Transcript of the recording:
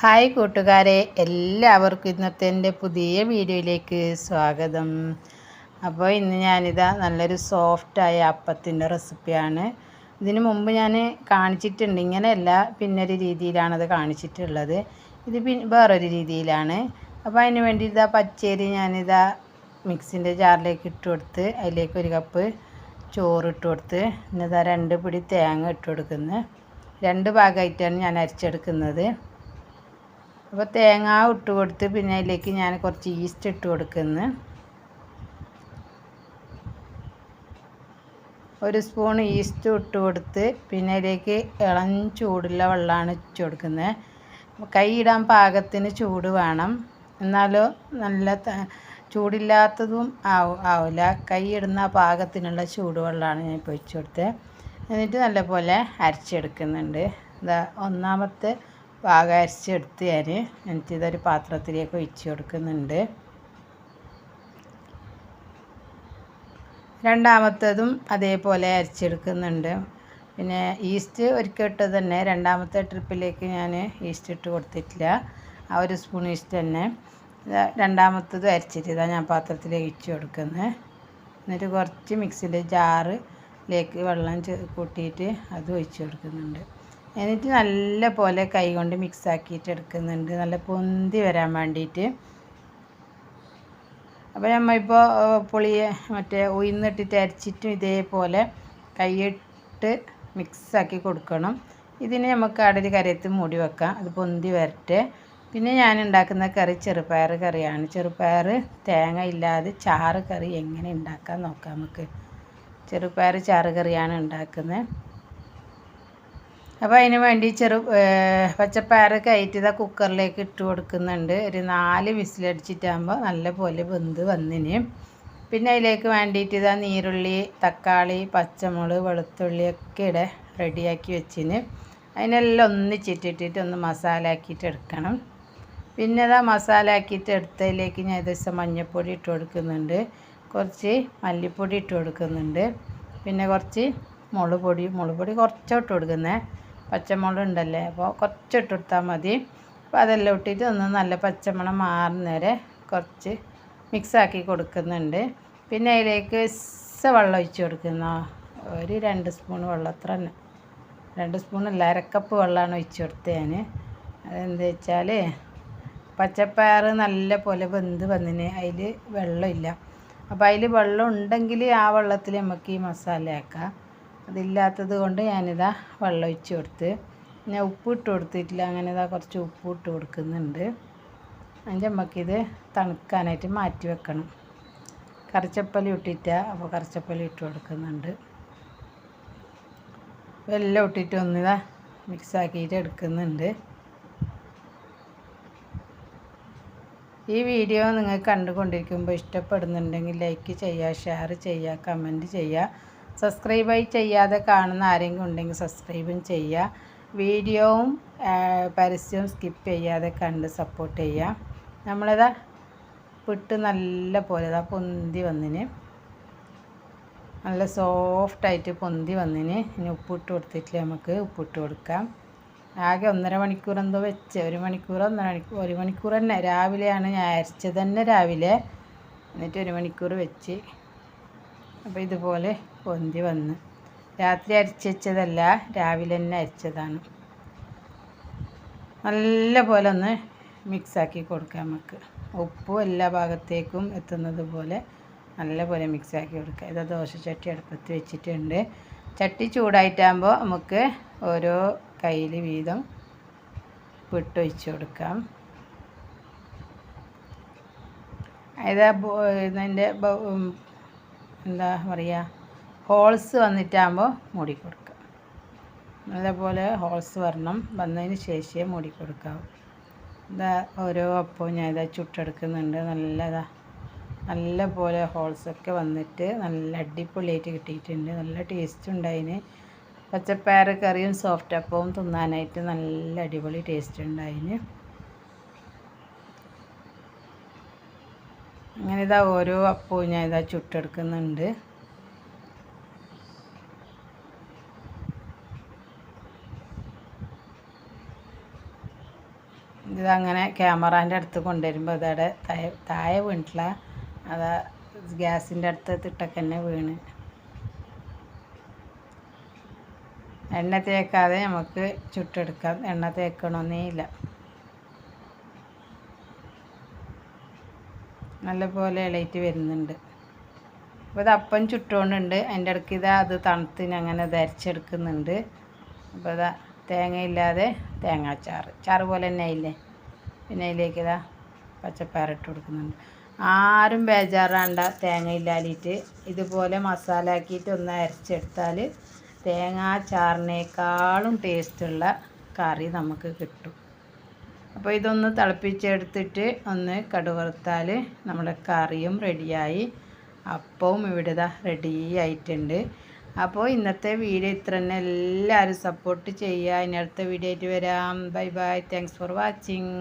Hi കൂട്ടുകാരെ എല്ലാവർക്കും ഇന്നത്തെ എന്റെ പുതിയ വീഡിയോയിലേക്ക് സ്വാഗതം. അപ്പോൾ ഇന്ന് ഞാനിതാ നല്ലൊരു സോഫ്റ്റായ അപ്പത്തിന്റെ റെസിപ്പിയാണ്. ഇതിനു മുമ്പ് ഞാൻ കാണിച്ചിട്ടുണ്ട് ഇങ്ങനെയല്ല പിന്നൊരു രീതിയിലാണത് കാണിച്ചിട്ടുള്ളത്. ഇത് പി വേറൊരു രീതിയിലാണ്. അപ്പോൾ അതിന് വേണ്ടി ഇതാ പച്ചരി ഞാനിതാ മിക്സിന്റെ ജാറിലേക്ക് ഇട്ട് കൊടുത്ത് അതിലേക്ക് ഒരു കപ്പ് ചോറ് ഇട്ട് കൊടുത്ത് ഇന്നിതാ രണ്ട് പിടി തേങ്ങ ഇട്ട് കൊടുക്കുന്നത്. രണ്ട് ഭാഗമായിട്ടാണ് ഞാൻ അരച്ചെടുക്കുന്നത്. അപ്പോൾ തേങ്ങ ഇട്ട് കൊടുത്ത് പിന്നെ അതിലേക്ക് ഞാൻ കുറച്ച് ഈസ്റ്റ് ഇട്ട് കൊടുക്കുന്നു. ഒരു സ്പൂൺ ഈസ്റ്റ് ഇട്ട് കൊടുത്ത് പിന്നെ അതിലേക്ക് ഇളം ചൂടുള്ള വെള്ളമാണ് ഇട്ട് കൊടുക്കുന്നത്. കൈ ഇടാൻ പാകത്തിന് ചൂട് വേണം. എന്നാലോ നല്ല ചൂടില്ലാത്തതും ആവും ആവില്ല കൈ ഇടുന്ന പാകത്തിനുള്ള ചൂടുവെള്ളമാണ് ഞാൻ ഇപ്പോൾ ഒഴിച്ച് കൊടുത്തത് എന്നിട്ട് നല്ലപോലെ അരച്ചെടുക്കുന്നുണ്ട്. ഇതാ ഒന്നാമത്തെ ഭാഗം അരച്ചെടുത്ത് ഞാൻ എനിക്കിതൊരു പാത്രത്തിലേക്ക് ഒഴിച്ച് കൊടുക്കുന്നുണ്ട്. രണ്ടാമത്തതും അതേപോലെ അരച്ചെടുക്കുന്നുണ്ട്. പിന്നെ ഈസ്റ്റ് ഒരിക്കൽ ഇട്ടത് തന്നെ രണ്ടാമത്തെ ട്രിപ്പിലേക്ക് ഞാൻ ഈസ്റ്റ് ഇട്ട് കൊടുത്തിട്ടില്ല. ആ ഒരു സ്പൂൺ ഈസ്റ്റ് തന്നെ. രണ്ടാമത്തത് അരച്ചിട്ട് ഞാൻ പാത്രത്തിലേക്ക് ഒഴിച്ച് കൊടുക്കുന്നത് എന്നിട്ട് കുറച്ച് മിക്സിന്റെ ജാറിലേക്ക് വെള്ളം കൂട്ടിയിട്ട് അത് ഒഴിച്ച് കൊടുക്കുന്നുണ്ട്. എന്നിട്ട് നല്ല പോലെ കൈ കൊണ്ട് മിക്സ് ആക്കിയിട്ട് എടുക്കുന്നുണ്ട്. നല്ല പൊന്തി വരാൻ വേണ്ടിയിട്ട്. അപ്പോൾ നമ്മളിപ്പോൾ പുളിയെ മറ്റേ ഉയർന്നിട്ടിട്ട് അരച്ചിട്ടും ഇതേപോലെ കൈയിട്ട് മിക്സാക്കി കൊടുക്കണം. ഇതിന് നമുക്ക് അടരി കരയത്ത് മൂടി വെക്കാം. അത് പൊന്തി വരട്ടെ. പിന്നെ ഞാൻ ഉണ്ടാക്കുന്ന കറി ചെറുപയർ കറിയാണ്. ചെറുപയർ തേങ്ങ ഇല്ലാതെ ചാറ് കറി എങ്ങനെ ഉണ്ടാക്കാൻ നോക്കാം നമുക്ക്. ചെറുപയർ ചാറ് കറിയാണ് ഉണ്ടാക്കുന്നത്. അപ്പോൾ അതിന് വേണ്ടി ചെറു പച്ചപ്പയർ കയറ്റി ഇതാ കുക്കറിലേക്ക് ഇട്ട് കൊടുക്കുന്നുണ്ട്. ഒരു നാല് വിസിലടിച്ചിട്ടാകുമ്പോൾ നല്ല പോലെ വെന്ത് വന്നിന്. പിന്നെ അതിലേക്ക് വേണ്ടിയിട്ട് ഇതാ നീരുള്ളി തക്കാളി പച്ചമുളക് വെളുത്തുള്ളി ഒക്കെ ഇടെ റെഡിയാക്കി വെച്ചിന്. അതിനെല്ലാം ഒന്നിച്ചിട്ടിട്ടിട്ട് ഒന്ന് മസാല ആക്കിയിട്ട് എടുക്കണം. പിന്നെ ഇതാ മസാല ആക്കിയിട്ട് എടുത്തതിലേക്ക് ഞാൻ ദിവസം മഞ്ഞൾപ്പൊടി ഇട്ട് കൊടുക്കുന്നുണ്ട്. കുറച്ച് മല്ലിപ്പൊടി ഇട്ട് കൊടുക്കുന്നുണ്ട്. പിന്നെ കുറച്ച് മുളക് പൊടി മുളക് പൊടി കുറച്ചോട്ട് കൊടുക്കുന്നത് പച്ചമുളക് ഉണ്ടല്ലേ അപ്പോൾ കുറച്ചിട്ട് കൊടുത്താൽ മതി. അപ്പോൾ അതെല്ലാം ഇട്ടിട്ട് ഒന്ന് നല്ല പച്ചമണം മാറുന്നവരെ കുറച്ച് മിക്സാക്കി കൊടുക്കുന്നുണ്ട്. പിന്നെ അതിലേക്ക് ഇസ വെള്ളം ഒഴിച്ച് കൊടുക്കുന്ന. ഒരു രണ്ട് സ്പൂൺ വെള്ളം അത്ര തന്നെ. രണ്ട് സ്പൂണല്ല അരക്കപ്പ് വെള്ളമാണ് ഒഴിച്ച് കൊടുത്തത് ഞാൻ അതെന്താ വെച്ചാൽ പച്ചപ്പയർ നല്ല പോലെ വെന്ത് വന്നിന് അതിൽ വെള്ളമില്ല. അപ്പോൾ അതിൽ വെള്ളം ഉണ്ടെങ്കിൽ ആ വെള്ളത്തിൽ നമുക്ക് ഈ മസാല ആക്കാം. അതില്ലാത്തത് കൊണ്ട് ഞാനിതാ വെള്ളം ഒഴിച്ച് കൊടുത്ത്. ഞാൻ ഉപ്പ് ഇട്ട് കൊടുത്തിട്ടില്ല. അങ്ങനെ ഇതാ കുറച്ച് ഉപ്പ് ഇട്ട് കൊടുക്കുന്നുണ്ട്. അതിന്റെ നമുക്കിത് തണുക്കാനായിട്ട് മാറ്റി വെക്കണം. കറിച്ചപ്പലി ഇട്ടിട്ടാ അപ്പോൾ കറിച്ചപ്പലി ഇട്ട് കൊടുക്കുന്നുണ്ട്. എല്ലാം ഇട്ടിട്ട് ഒന്നിതാ മിക്സാക്കിയിട്ട് എടുക്കുന്നുണ്ട്. ഈ വീഡിയോ നിങ്ങൾ കണ്ടുകൊണ്ടിരിക്കുമ്പോൾ ഇഷ്ടപ്പെടുന്നുണ്ടെങ്കിൽ ലൈക്ക് ചെയ്യുക ഷെയർ ചെയ്യുക കമന്റ് ചെയ്യുക. സബ്സ്ക്രൈബായി ചെയ്യാതെ കാണുന്ന ആരെങ്കിലും ഉണ്ടെങ്കിൽ സബ്സ്ക്രൈബും ചെയ്യുക. വീഡിയോവും പരസ്യവും സ്കിപ്പ് ചെയ്യാതെ കണ്ട് സപ്പോർട്ട് ചെയ്യുക. നമ്മളിതാ പിട്ട് നല്ല പോലെ ഇതാ പൊന്തി വന്നിന്. നല്ല സോഫ്റ്റായിട്ട് പൊന്തി വന്നിന്. ഇനി ഉപ്പിട്ട് കൊടുത്തിട്ടില്ല നമുക്ക്. ഉപ്പിട്ട് കൊടുക്കാം. ആകെ ഒന്നര മണിക്കൂർ എന്തോ വെച്ച്. ഒരു മണിക്കൂർ ഒന്നര മണിക്കൂർ ഒരു മണിക്കൂർ തന്നെ. രാവിലെയാണ് ഞാൻ അരച്ചത് തന്നെ രാവിലെ. എന്നിട്ട് ഒരു മണിക്കൂർ വെച്ച്. അപ്പോൾ ഇതുപോലെ പൊന്തി വന്ന്. രാത്രി അരച്ച് വെച്ചതല്ല രാവിലെ തന്നെ അരച്ചതാണ്. നല്ല പോലെ ഒന്ന് മിക്സാക്കി കൊടുക്കാം നമുക്ക്. ഉപ്പും എല്ലാ ഭാഗത്തേക്കും എത്തുന്നത് പോലെ നല്ല പോലെ മിക്സാക്കി കൊടുക്കുക ഇത് ചട്ടി അടുപ്പത്ത് വെച്ചിട്ടുണ്ട്. ചട്ടി ചൂടായിട്ടാകുമ്പോൾ നമുക്ക് ഓരോ കയ്യിൽ വീതം വിട്ടൊഴിച്ച് കൊടുക്കാം. ഇത് ഇതിന്റെ എന്താ പറയുക ഹോൾസ് വന്നിട്ടാകുമ്പോൾ മൂടി കൊടുക്കുക. നല്ലപോലെ ഹോൾസ് വരണം. വന്നതിന് ശേഷമേ മൂടി കൊടുക്കാവൂ. ഇതാ ഓരോ അപ്പവും ഞാൻ ഇതാ ചുട്ടെടുക്കുന്നുണ്ട്. നല്ലതാ നല്ല പോലെ ഹോൾസൊക്കെ വന്നിട്ട് നല്ല അടിപൊളിയായിട്ട് കിട്ടിയിട്ടുണ്ട്. നല്ല ടേസ്റ്റ് ഉണ്ടായിന്. പച്ചപ്പയർ കറിയും സോഫ്റ്റ് അപ്പവും തിന്നാനായിട്ട് നല്ല അടിപൊളി ടേസ്റ്റ് ഉണ്ടായിന്. അങ്ങനെ ഇതാ ഓരോ അപ്പവും ഞാൻ ഇതാ ചുട്ടെടുക്കുന്നുണ്ട്. ഇതങ്ങനെ ക്യാമറാന്റെ അടുത്ത് കൊണ്ടുവരുമ്പോൾ അതവിടെ താഴെ താഴെ വീണിട്ടില്ല. അതാ ഗ്യാസിന്റെ അടുത്ത് തിട്ടൊക്കെ തന്നെ വീണ്. എണ്ണ തേക്കാതെ നമുക്ക് ചുട്ടെടുക്കാം. എണ്ണ തേക്കണമെന്നേ ഇല്ല. നല്ലപോലെ ഇളയിട്ട് വരുന്നുണ്ട്. അപ്പോൾ ഇത് അപ്പം ചുട്ടുകൊണ്ടുണ്ട് അതിന്റെ ഇടയ്ക്ക് ഇതാ അത് തണുത്തിന് അങ്ങനെ ധരിച്ചെടുക്കുന്നുണ്ട് അപ്പോൾ ഇതാ തേങ്ങയില്ലാതെ തേങ്ങാച്ചാറ്. ചാറ് പോലെ തന്നെ ആയില്ലേ? പിന്നെ അതിലേക്ക് ഇതാ പച്ചപ്പയറിട്ട് കൊടുക്കുന്നുണ്ട്. ആരും ബേജാറാണ്ട തേങ്ങ ഇല്ലാലിട്ട് ഇതുപോലെ മസാല ആക്കിയിട്ട് ഒന്ന് അരച്ചെടുത്താൽ തേങ്ങാ ചാറിനേക്കാളും ടേസ്റ്റുള്ള കറി നമുക്ക് കിട്ടും. അപ്പോൾ ഇതൊന്ന് തിളപ്പിച്ചെടുത്തിട്ട് ഒന്ന് കടുവറുത്താൽ നമ്മുടെ കറിയും റെഡിയായി. അപ്പവും ഇവിടെ റെഡി ആയിട്ടുണ്ട്. അപ്പോൾ ഇന്നത്തെ വീഡിയോ ഇത്ര തന്നെ. എല്ലാവരും സപ്പോർട്ട് ചെയ്യുക. ഇനി അടുത്ത വീഡിയോ ആയിട്ട് വരാം. Bye bye thanks for watching